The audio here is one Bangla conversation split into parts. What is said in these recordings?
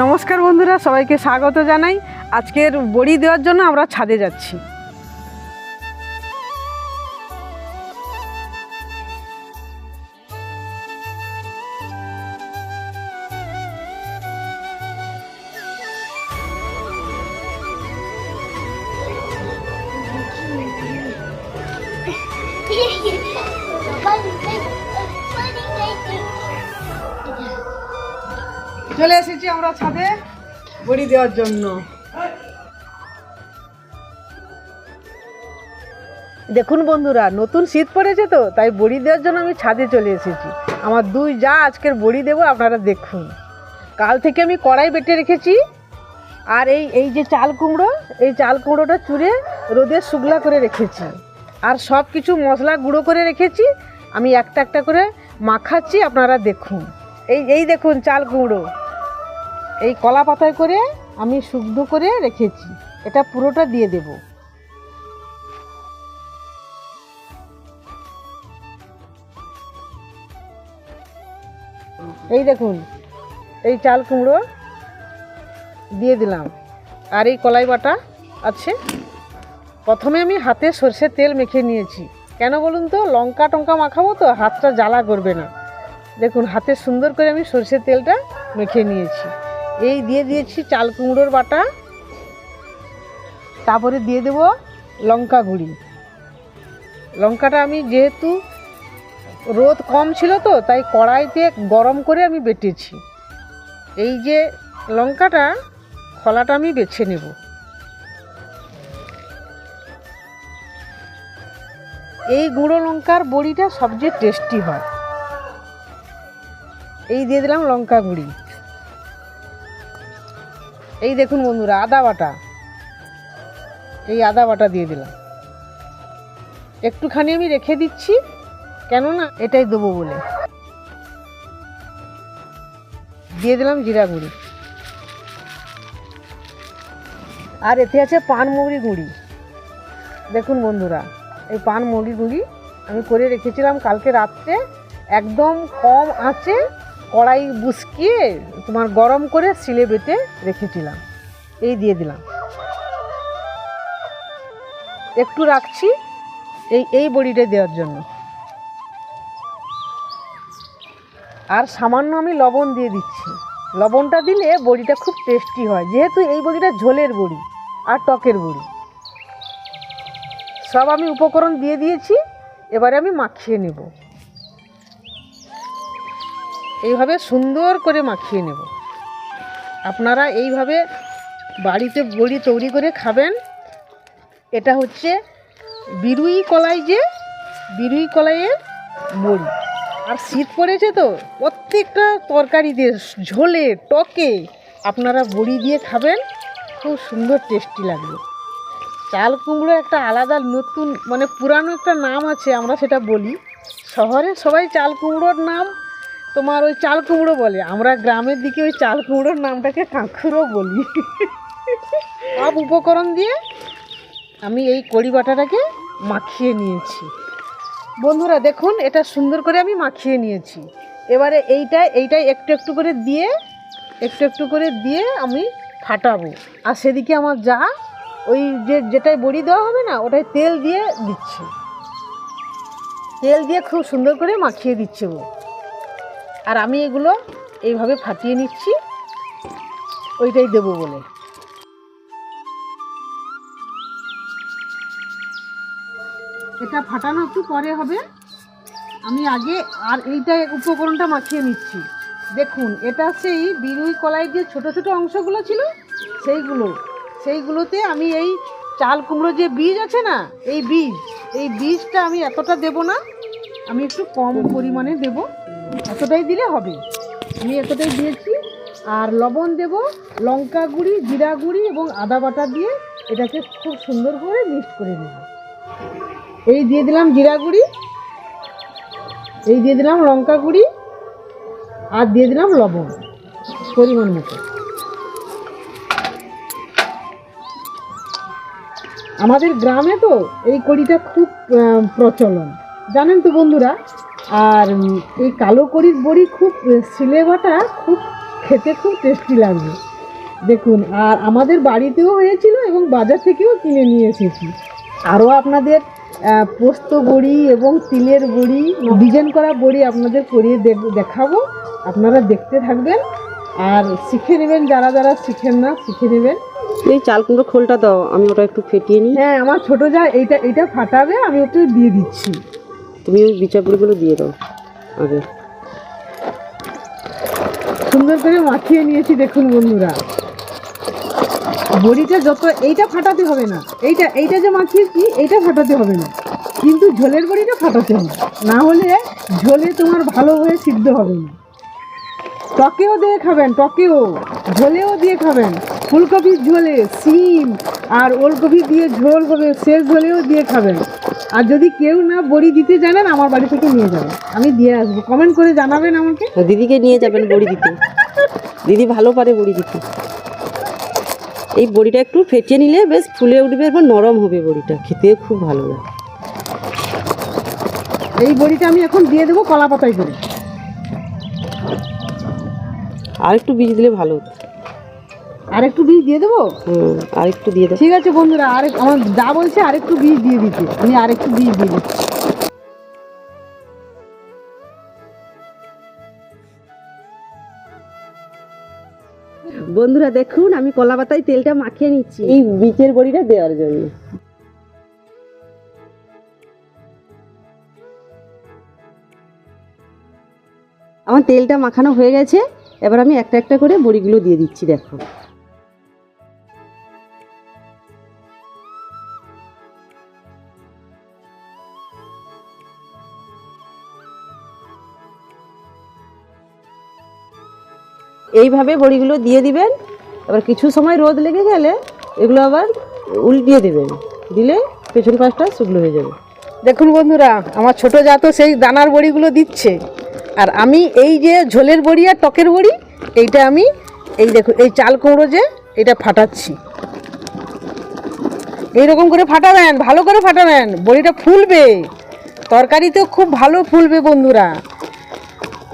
নমস্কার বন্ধুরা সবাইকে স্বাগত জানাই। আজকের বড়ি দেওয়ার জন্য আমরা ছাদে যাচ্ছি। চলে এসেছি আমরা ছাদে বড়ি দেওয়ার জন্য। দেখুন বন্ধুরা, নতুন শীত পড়েছে তো, তাই বড়ি দেওয়ার জন্য আমি ছাদে চলে এসেছি। আমার দুই যা আজকের বড়ি দেবো, আপনারা দেখুন। কাল থেকে আমি কড়াই বেটে রেখেছি, আর এই এই যে চাল কুমড়ো, এই চাল কুমড়োটা চুড়ে রোদে শুকলা করে রেখেছি। আর সব কিছু মশলা গুঁড়ো করে রেখেছি, আমি একটা একটা করে মাখাচ্ছি, আপনারা দেখুন। এই এই দেখুন চাল কুমড়ো। এই কলা পাতায় করে আমি শুকনো করে রেখেছি। এটা পুরোটা দিয়ে দেব। এই দেখুন, এই চাল কুমড়ো দিয়ে দিলাম। আর এই কলাই বাটা আছে। প্রথমে আমি হাতে সর্ষের তেল মেখে নিয়েছি। কেন বলুন তো, লঙ্কা টঙ্কা মাখাবো তো, হাতটা জ্বালা করবে না। দেখুন, হাতে সুন্দর করে আমি সর্ষের তেলটা মেখে নিয়েছি। এই দিয়ে দিয়েছি চাল কুমড়োর বাটা, তারপরে দিয়ে দেব লঙ্কা গুঁড়ি। লঙ্কাটা আমি যেহেতু রোদ কম ছিল তো, তাই কড়াইতে গরম করে আমি বেটেছি। এই যে লঙ্কাটা, খোলাটা আমি বেছে নেব। এই গুঁড়ো লঙ্কার বড়িটা সবচেয়ে টেস্টি হয়। এই দিয়ে দিলাম লঙ্কা গুঁড়ি। এই দেখুন বন্ধুরা, আদা বাটা। এই আদা বাটা দিয়ে দিলাম। একটুখানি আমি রেখে দিচ্ছি, কেননা এটাই দেবো বলে। দিয়ে দিলাম জিরা গুঁড়ি। আর এতে আছে পান মৌরি গুঁড়ি। দেখুন বন্ধুরা, এই পান মৌরি গুঁড়ি আমি করে রেখেছিলাম কালকে রাত্রে, একদম কম আঁচে কড়াই বুসকিয়ে তোমার গরম করে সিলে বেটে রেখেছিলাম। এই দিয়ে দিলাম। একটু রাখছি এই এই বড়িটা দেওয়ার জন্য। আর সামান্য আমি লবণ দিয়ে দিচ্ছি। লবণটা দিলে বড়িটা খুব টেস্টি হয়। যেহেতু এই বড়িটা ঝোলের বড়ি আর টকের বড়ি। সব আমি উপকরণ দিয়ে দিয়েছি। এবারে আমি মাখিয়ে নেব। এইভাবে সুন্দর করে মাখিয়ে নেব। আপনারা এইভাবে বাড়িতে বড়ি তৈরি করে খাবেন। এটা হচ্ছে বিরুই কলাই যে, বিরুই কলাইয়ের বড়ি। আর শীত পড়েছে তো, প্রত্যেকটা তরকারিতে ঝোলে, টকে আপনারা বড়ি দিয়ে খাবেন। খুব সুন্দর টেস্টি লাগবে। চাল কুমড়ো একটা আলাদা নতুন মানে পুরানো একটা নাম আছে, আমরা সেটা বলি। শহরে সবাই চাল কুমড়োর নাম তোমার ওই চাল কুমড়ো বলে। আমরা গ্রামের দিকে ওই চাল কুমড়োর নামটাকে কাঁকুরও বলি। সব উপকরণ দিয়ে আমি এই কড়ি বাটাটাকে মাখিয়ে নিয়েছি। বন্ধুরা, দেখুন, এটা সুন্দর করে আমি মাখিয়ে নিয়েছি। এবারে এইটা এইটাই একটু একটু করে দিয়ে, একটু একটু করে দিয়ে আমি ফাটাবো। আর সেদিকে আমার যা, ওই যে যেটাই বড়ি দেওয়া হবে না, ওটাই তেল দিয়ে দিচ্ছে। তেল দিয়ে খুব সুন্দর করে মাখিয়ে দিচ্ছে ও। আর আমি এগুলো এইভাবে ফাটিয়ে নিচ্ছি। ওইটাই দেবো বলে। এটা ফাটানো একটু পরে হবে। আমি আগে আর এইটা উপকরণটা মাখিয়ে নিচ্ছি। দেখুন, এটা সেই বিরুই কলাই যে ছোট ছোট অংশগুলো ছিল, সেইগুলো। সেইগুলোতে আমি এই চাল কুমড়ো যে বীজ আছে না, এই বীজ, এই বীজটা আমি এতটা দেব না। আমি একটু কম পরিমাণে দেব। এতটাই দিলে হবে। আমি এতটাই দিয়েছি। আর লবণ দেব, লঙ্কা গুঁড়ি, জিরা গুঁড়ি এবং আদা বাটা দিয়ে এটাকে খুব সুন্দর করে মিক্সড করে নেব। এই দিয়ে দিলাম জিরা গুঁড়ি, এই দিয়ে দিলাম লঙ্কা গুঁড়ি আর দিয়ে দিলাম লবণ, পরিমাণ মতো। আমাদের গ্রামে তো এই কড়িটা খুব প্রচলন। জানেন তো বন্ধুরা আর এই কালো কড়ির বড়ি খুব সিলেবাটা খুব খেতে খুব টেস্টি লাগবে দেখুন আর আমাদের বাড়িতেও হয়েছিল এবং বাজার থেকেও কিনে নিয়ে এসেছি। আরও আপনাদের পোস্ত বড়ি এবং তিলের বড়ি ডিজাইন করা বড়ি আপনাদের করিয়ে দেখ- দেখাবো। আপনারা দেখতে থাকবেন আর শিখে নেবেন যারা যারা শিখেন না শিখে নেবেন। এই চাল কুমড়ো খোলটা দাও আমি ওটা একটু ফেটিয়ে নিই। হ্যাঁ আমার ছোটো যা এইটা এইটা ফাটাবে আমি ওটা দিয়ে দিচ্ছি। তুমি ওই বিচাপুরিগুলো দিয়ে দাও, আগে। সুন্দর করে মাখিয়ে নিয়েছি দেখুন বন্ধুরা। বড়িটা যত, এইটা ফাটাতে হবে না। এইটা এইটা যে মাখিয়েছি, এইটা ফাটাতে হবে না। কিন্তু ঝোলের বড়িটা ফাটাতে হবে। না হলে ঝোলে তোমার ভালোভাবে সিদ্ধ হবে না। টকেও দিয়ে খাবেন, টকেও। ঝোলেও দিয়ে খাবেন। ফুলকপির ঝোলে, সিম আর ওলকপি দিয়ে ঝোল হবে সে ঝোলেও দিয়ে খাবেন। আর যদি কেউ না বড়ি দিতে জানেন আমার বাড়ি থেকে নিয়ে যাবেন। আমি দিয়ে আসব। কমেন্ট করে জানাবেন আমাকে। দিদিকে নিয়ে যাবেন বড়ি দিতে। দিদি ভালো পারে বড়ি দিতে। এই বড়িটা একটু ফেটিয়ে নিলে বেশ ফুলে উঠবে এরপর নরম হবে বড়িটা। খেতে খুব ভালো লাগে। এই বড়িটা আমি এখন দিয়ে দেবো কলা পাতায় করে। আর একটু বীজ দিলে ভালো হতো। আর একটু বীজ দিয়ে দেবো? হুম আর একটু দিয়ে দাও ঠিক আছে বন্ধুরা আরেক আমার যা বলছে আরেকটু বীজ দিয়ে দিতে। আমি আরেকটু বীজ দিয়ে দিচ্ছি। বন্ধুরা দেখুন আমি কলা পাতায় তেলটা মাখিয়ে নিচ্ছি। এই বীজের বড়িটা দেওয়ার জন্য। আমার তেলটা মাখানো হয়ে গেছে এবার আমি একটা একটা করে বড়িগুলো দিয়ে দিচ্ছি দেখো। এইভাবে বড়িগুলো দিয়ে দিবেন। এবার কিছু সময় রোদ লেগে গেলে এগুলো আবার উল্টিয়ে দেবেন। দিলে পেছন পাশটা শুকনো হয়ে যাবে। দেখুন বন্ধুরা, আমার ছোট যা তো সেই দানার বড়িগুলো দিচ্ছে। আর আমি এই যে ঝোলের বড়ি আর টকের বড়ি, এইটা আমি এই দেখুন, এই চাল কুমড়ো যে, এটা ফাটাচ্ছি। এইরকম করে ফাটাবেন, ভালো করে ফাটাবেন, বড়িটা ফুলবে। তরকারিতেও খুব ভালো ফুলবে বন্ধুরা।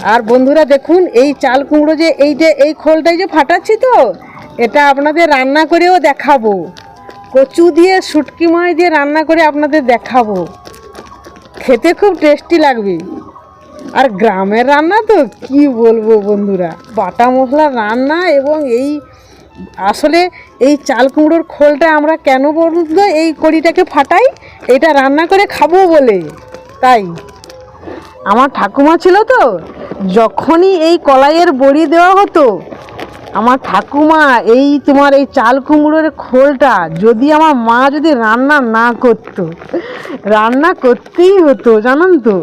আর বন্ধুরা দেখুন, এই চাল কুমড়ো যে, এই যে, এই খোলটাই যে ফাটাচ্ছি তো, এটা আপনাদের রান্না করেও দেখাবো। কচু দিয়ে, শুটকি মাছ দিয়ে রান্না করে আপনাদের দেখাবো। খেতে খুব টেস্টি লাগবে। আর গ্রামের রান্না তো, কি বলব বন্ধুরা? বাটা মশলা রান্না এবং এই, আসলে এই চাল কুমড়োর খোলটা আমরা কেন বলতো এই কড়িটাকে ফাটাই, এটা রান্না করে খাব বলে। তাই। আমার ঠাকুমা ছিল তো যখনই এই কলাইয়ের বড়ি দেওয়া হতো, আমার ঠাকুমা, এই তোমার এই চাল কুমড়োর খোলটা যদি আমার মা যদি রান্না না করতো, রান্না করতেই হতো, জানেন তো?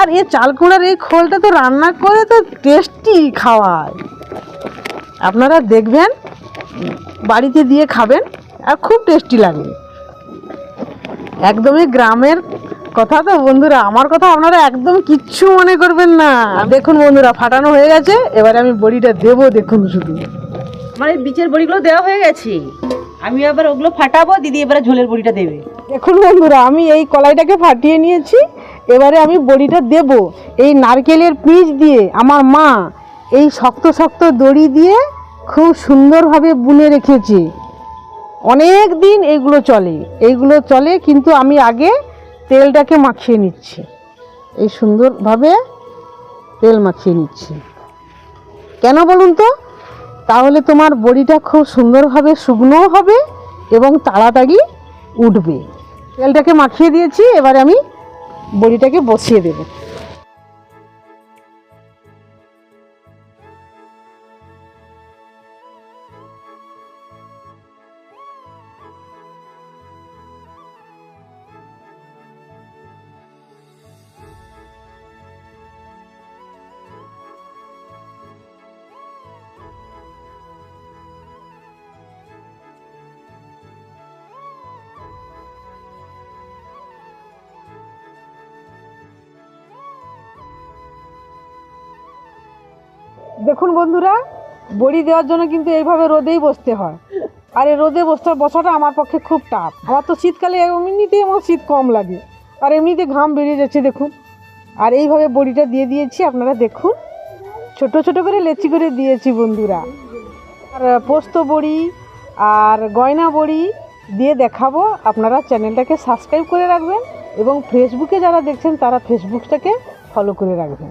আর এই চাল কুমড়োর এই খোলটা তো রান্না করে তো টেস্টি খাওয়ায়। আপনারা দেখবেন, বাড়িতে দিয়ে খাবেন, আর খুব টেস্টি লাগে। একদমই গ্রামের কথা তো বন্ধুরা আমার কথা আপনারা একদম কিচ্ছু মনে করবেন না। দেখুন বন্ধুরা ফাটানো হয়ে গেছে এবারে আমি বড়িটা দেবো দেখুন শুধু। আমার এই বীজের বড়িগুলো দেওয়া হয়ে গেছে। আমি আবার ওগুলো ফাটাবো দিদি এবারে ঝোলের বড়িটা দেবে। দেখুন বন্ধুরা আমি এই কলাইটাকে ফাটিয়ে নিয়েছি এবারে আমি বড়িটা দেব। এই নারকেলের পিচ দিয়ে আমার মা এই শক্ত শক্ত দড়ি দিয়ে খুব সুন্দরভাবে বুনে রেখেছে। অনেক দিন এইগুলো চলে। এইগুলো চলে কিন্তু আমি আগে তেলটাকে মাখিয়ে নিচ্ছি। এই সুন্দরভাবে তেল মাখিয়ে নিচ্ছি। কেন বলুন তো? তাহলে তোমার বড়িটা খুব সুন্দরভাবে শুকনোও হবে এবং তাড়াতাড়ি উঠবে। তেলটাকে মাখিয়ে দিয়েছি, এবারে আমি বড়িটাকে বসিয়ে দেবো। দেখুন বন্ধুরা, বড়ি দেওয়ার জন্য কিন্তু এইভাবে রোদেই বসতে হয়। আর এই রোদে বসতে বসাটা আমার পক্ষে খুব টাফ। আমার তো শীতকালে এমনিতেই আমার শীত কম লাগে। আর এমনিতে ঘাম বেরিয়ে যাচ্ছে, দেখুন। আর এইভাবে বড়িটা দিয়ে দিয়েছি, আপনারা দেখুন। ছোট ছোট করে লেচি করে দিয়েছি বন্ধুরা। আর পোস্ত বড়ি আর গয়না বড়ি দিয়ে দেখাবো। আপনারা চ্যানেলটাকে সাবস্ক্রাইব করে রাখবেন এবং ফেসবুকে যারা দেখছেন, তারা ফেসবুকটাকে ফলো করে রাখবেন।